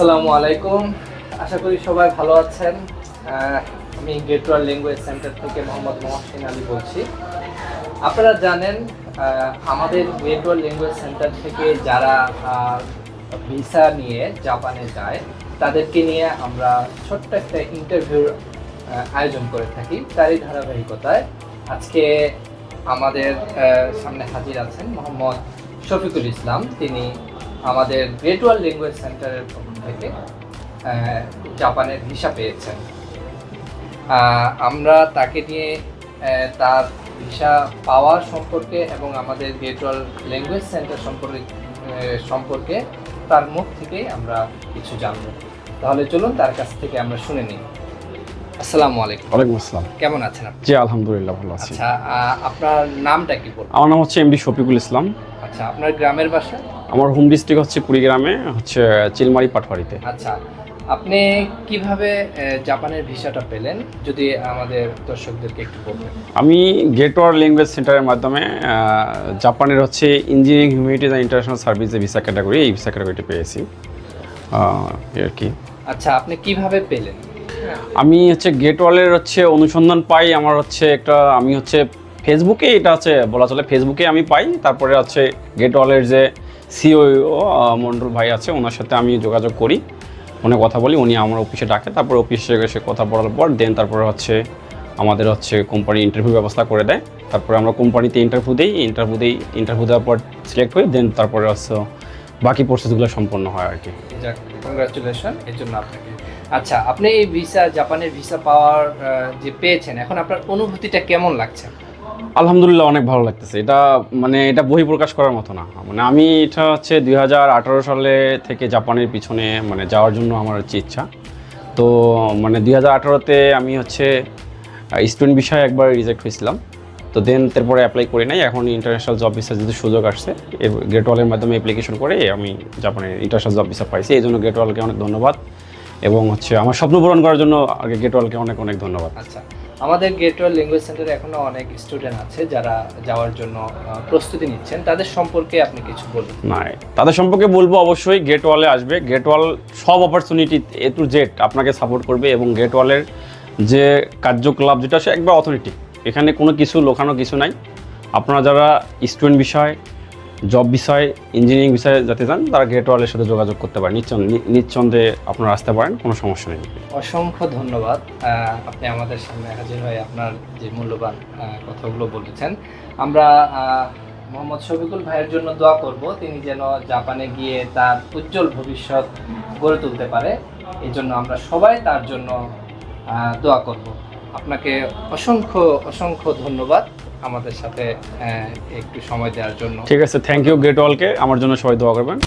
আসসালামু আলাইকুম। আশা করি সবাই ভালো আছেন। আমি গেটওয়ার ল্যাঙ্গুয়েজ সেন্টার থেকে মোহাম্মদ মহসিন আলী বলছি। আপনারা জানেন আমাদের গেটওয়ার ল্যাঙ্গুয়েজ সেন্টার থেকে যারা ভিসা নিয়ে জাপানে যায়, তাদেরকে নিয়ে আমরা ছোট্ট একটা ইন্টারভিউর আয়োজন করে থাকি তারই ধারাবাহিকতায়। আজকে আমাদের সামনে হাজির আছেন মোহাম্মদ শফিকুল ইসলাম। তিনি আমাদের গ্রেটওয়াল ল্যাঙ্গুয়েজ সেন্টারের পক্ষ থেকে জাপানের ভিসা পেয়েছেন। আমরা তাকে নিয়ে তার ভিসা পাওয়ার সম্পর্কে এবং আমাদের গ্রেটওয়াল ল্যাঙ্গুয়েজ সেন্টার সম্পর্কে সম্পর্কে তার মুখ থেকেই আমরা কিছু জানব। তাহলে চলুন তার কাছ থেকে আমরা শুনে নিই। আসসালামু আলাইকুম। ওয়ালাইকুম আসসালাম। কেমন আছেন আপনি? জি আলহামদুলিল্লাহ ভালো আছি। আচ্ছা আপনার নামটা কি বলবেন আমার নাম হচ্ছে এমডি শফিকুল ইসলাম। আচ্ছা আপনার গ্রামের বাসা? আমার হোম ডিস্ট্রিক্ট হচ্ছে কুড়িগ্রামে হচ্ছে চিলমারি পাটবাড়িতে আচ্ছা আপনি কীভাবে জাপানের ভিসাটা পেলেন? যদি আমাদের দর্শকদেরকে একটু বলবেন আমি গেটওয়ার ল্যাঙ্গুয়েজ সেন্টারের মাধ্যমে জাপানের হচ্ছে engineering humanities and international service যে ভিসা ক্যাটাগরি এই ভিসা ক্যাটাগরিটি পেয়েছি। আর কি। আচ্ছা আপনি কীভাবে পেলেন? আমি হচ্ছে গেটওয়ালের হচ্ছে অনুসন্ধান পাই আমার হচ্ছে একটা আমি হচ্ছে ফেসবুকে এটা হচ্ছে বলা চলে ফেসবুকে আমি পাই তারপরে হচ্ছে গেটওয়ালের যে সিও মন্ডল ভাই আছে, ওনার সাথে আমি যোগাযোগ করি। ফোনে কথা বলি, উনি আমার অফিসে ডাকে, তারপর অফিসে এসে কথা বলার পর দেন তারপরে হচ্ছে আমাদের হচ্ছে কোম্পানি ইন্টারভিউ ব্যবস্থা করে দেয়। তারপরে আমরা কোম্পানিতে ইন্টারভিউ দিই ইন্টারভিউ দিই ইন্টারভিউ দেওয়ার পর সিলেক্ট হই দেন তারপরে হচ্ছে বাকি প্রসেসগুলো সম্পন্ন হয় আর কি। কংগ্রাচুলেশন এর জন্য আপনাকে। আচ্ছা আপনি এই ভিসা জাপানের ভিসা পাওয়ার যে পেয়েছেন, এখন আপনার অনুভূতিটা কেমন লাগছে? আলহামদুলিল্লাহ অনেক ভালো লাগতেছে। এটা মানে এটা বহি প্রকাশ করার মতো না। মানে আমি এটা হচ্ছে দুই হাজার আঠেরো সালে থেকে জাপানের পিছনে মানে যাওয়ার জন্য আমার হচ্ছে ইচ্ছা। তো মানে দুই হাজার আঠারোতে আমি হচ্ছে স্টুডেন্ট বিষয়ে একবার রিজেক্ট হয়েছিলাম। তো দেন তারপরে অ্যাপ্লাই করি নাই। এখন ইন্টারন্যাশনাল জব ভিসা যদি সুযোগ আসছে গ্রেট ওয়ালের মাধ্যমে অ্যাপ্লিকেশন করে আমি জাপানের ইন্টারন্যাশনাল জব ভিসা পাইছি। এই জন্য গ্রেট ওয়ালকে অনেক ধন্যবাদ। এবং হচ্ছে আমার স্বপ্ন পূরণ করার জন্য আগে গ্রেট ওয়ালকে অনেক অনেক ধন্যবাদ। আচ্ছা। আমাদের গেটওয়াল ল্যাঙ্গুয়েজ সেন্টারে এখনও অনেক স্টুডেন্ট আছে যারা যাওয়ার জন্য প্রস্তুতি নিচ্ছেন। তাদের সম্পর্কে আপনি কিছু বলুন। নাই। তাদের সম্পর্কে বলব অবশ্যই গেট ওয়ালে আসবে। গেট ওয়াল সব অপরচুনিটি এ টু জেড আপনাকে সাপোর্ট করবে এবং গেট ওয়ালের যে কার্যকলাপ যেটা, সে একবার অথরিটি এখানে কোনো কিছু লোকানো কিছু নাই। আপনারা যারা স্টুডেন্ট বিষয় জব বিষয় ইঞ্জিনিয়ারিং বিষয়ে যাতে যান, তারা গেট ওয়ালের সাথে যোগাযোগ করতে পারেন নিচ্ছন্দে আপনারা আসতে পারেন, কোনো সমস্যা নেই। অসংখ্য ধন্যবাদ। আপনি আমাদের সামনে হাজির হয়ে আপনার যে মূল্যবান কথাগুলো বলেছেন। আমরা মোহাম্মদ শফিকুল ভাইয়ের জন্য দোয়া করব, তিনি যেন জাপানে গিয়ে তার উজ্জ্বল ভবিষ্যৎ গড়ে তুলতে পারে। এই জন্য আমরা সবাই তার জন্য দোয়া করব। আপনাকে অসংখ্য অসংখ্য ধন্যবাদ আমাদের সাথে একটু সময় দেওয়ার জন্য। ঠিক আছে থ্যাংক ইউ গ্রেট অলকে আমার জন্য সবাই দোয়া করবেন।